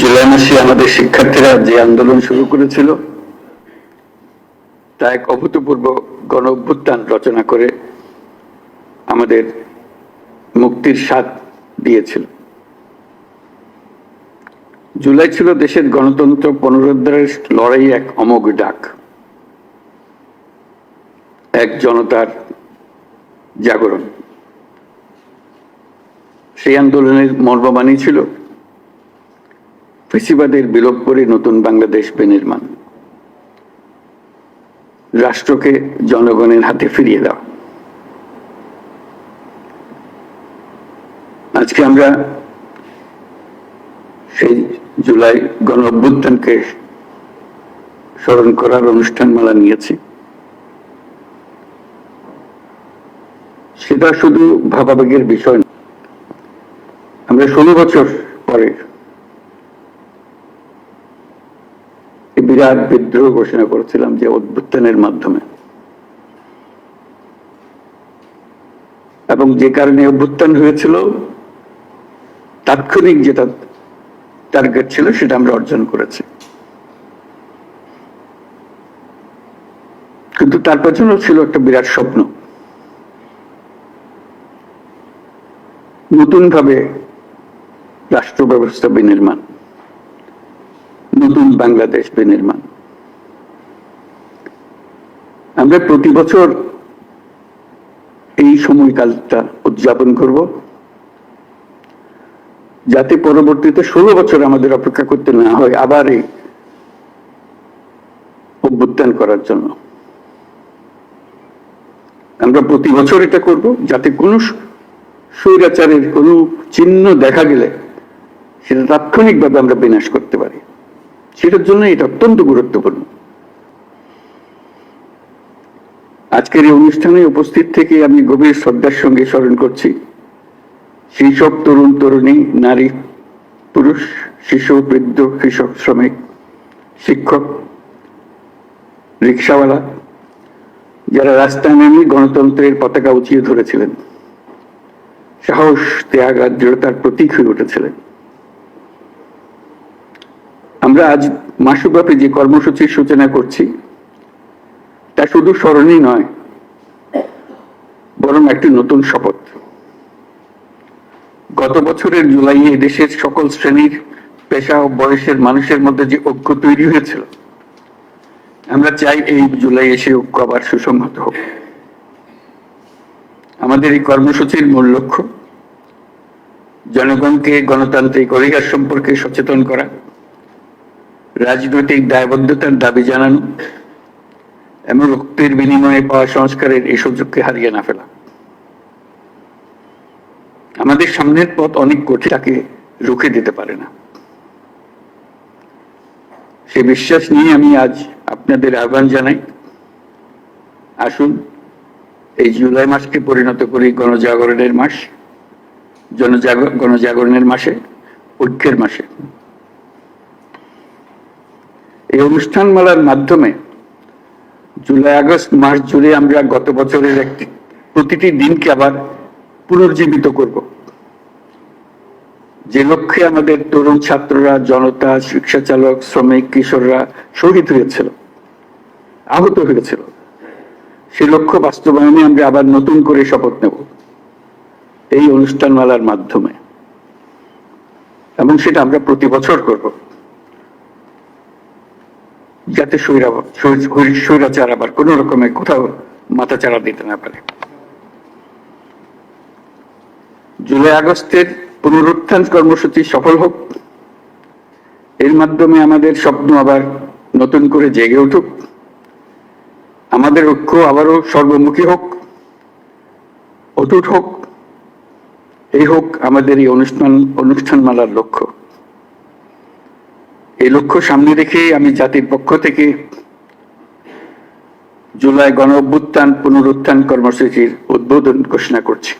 জুলাই মাসে আমাদের শিক্ষার্থীরা যে আন্দোলন শুরু করেছিল, তা এক অভূতপূর্ব গণ অভ্যুত্থান রচনা করে আমাদের মুক্তির স্বাদ দিয়েছিল। জুলাই ছিল দেশের গণতন্ত্র পুনরুদ্ধারের লড়াই এক অমোঘ ডাক। এক জনতার জাগরণ। সেই আন্দোলনের মর্মবাণী ছিল ফেসিবাদের বিলোপ করে নতুন বাংলাদেশ বিনির্মাণ। রাষ্ট্রকে জনগণের হাতে ফিরিয়ে দেওয়া আজকে আমরা সেই জুলাই গণ অভ্যুত্থানকে স্মরণ করার অনুষ্ঠান অনুষ্ঠানমালা নিয়েছি। সেটা শুধু ভাবাবেগের বিষয় আমরা ষোলো বছর পরে বিরাট বিদ্রোহ ঘোষণা করেছিলাম যে অভ্যুত্থানের মাধ্যমে। এবং যে কারণে অভ্যুত্থান হয়েছিল, তাৎক্ষণিক যেটা টার্গেট ছিল সেটা আমরা অর্জন করেছি। কিন্তু তার পেছনেও ছিল একটা বিরাট স্বপ্ন। নতুন ভাবে রাষ্ট্র ব্যবস্থা বিনির্মাণ। নতুন বাংলাদেশ বিনির্মাণ। আমরা প্রতি বছর এই সময়কালটা উদযাপন করব। যাতে পরবর্তীতে ষোলো বছর আমাদের অপেক্ষা করতে না হয়, আবার এই অভ্যুত্থান করার জন্য। আমরা প্রতি বছর এটা করব যাতে কোনো স্বৈরাচারের কোনো চিহ্ন দেখা গেলে সেটা তাৎক্ষণিকভাবে আমরা বিনাশ করতে পারি। সেটার জন্য এটা অত্যন্ত গুরুত্বপূর্ণ। আজকের এই অনুষ্ঠানে উপস্থিত থেকে আমি গভীর শ্রদ্ধার সঙ্গে স্মরণ করছি, সেই সব তরুণ তরুণী, নারী, পুরুষ, শিশু, বৃদ্ধ, কৃষক, শ্রমিক, শিক্ষক, রিক্সাওয়ালা, যারা রাস্তায় নেমে গণতন্ত্রের পতাকা উঁচিয়ে ধরেছিলেন, সাহস, ত্যাগ আর দৃঢ়তার প্রতীক হয়ে উঠেছিলেন। আমরা আজ মাসব্যাপী যে কর্মসূচির সূচনা করছি, তা শুধু স্মরণই নয়, বরং একটি নতুন শপথ। গত বছরের জুলাইয়ে দেশের সকল শ্রেণির পেশা ও বয়সের মানুষের মধ্যে যে ঐক্য তৈরি হয়েছিল, আমরা চাই এই জুলাই এসে ঐক্য আবার সুসংহত হোক। আমাদের এই কর্মসূচির মূল লক্ষ্য, জনগণকে গণতান্ত্রিক অধিকার সম্পর্কে সচেতন করা। রাজনৈতিক দায়বদ্ধতার দাবি জানানো এবং রক্তের বিনিময়ে পাওয়া সংস্কারের এই সুযোগকে হারিয়ে না ফেলা। আমাদের সামনের পথ অনেক কঠিন, তাকে রুখে দিতে পারে না। সে বিশ্বাস নিয়ে আমি আজ আপনাদের আহ্বান জানাই। আসুন, এই জুলাই মাসকে পরিণত করি গণজাগরণের মাস, জনজাগ, গণজাগরণের মাসে, ঐক্যের মাসে। এই অনুষ্ঠানমালার মাধ্যমে জুলাই, আগস্ট, মাস জুড়ে আমরা গত বছরের একটি, প্রতিটি দিনকে আবার পুনর্জীবিত করব। যে লক্ষ্যে আমাদের তরুণ ছাত্ররা, জনতা শিক্ষা চালক শ্রমিক, কিশোররা শহীদ হয়েছিল, আহত হয়েছিল, সে লক্ষ্য বাস্তবায়নে আমরা আবার নতুন করে শপথ নেব এই অনুষ্ঠানমালার মাধ্যমে। এবং সেটা আমরা প্রতি বছর করব। যাতে স্বৈরাচার আবার কোন রকমে কোথাও মাথা মাথাচাড়া দিতে না পারে। জুলাই আগস্টের পুনরুত্থান কর্মসূচি সফল হোক, এর মাধ্যমে আমাদের স্বপ্ন আবার নতুন করে জেগে উঠুক। আমাদের ঐক্য আবারও সর্বমুখী হোক, অটুট হোক, এই হোক আমাদের এই অনুষ্ঠান অনুষ্ঠানমালার লক্ষ্য। লক্ষ্য সামনে রেখে আমি জাতির পক্ষ থেকে জুলাই গণ অভ্যুত্থান পুনরুত্থান কর্মসূচির উদ্বোধন ঘোষণা করছি।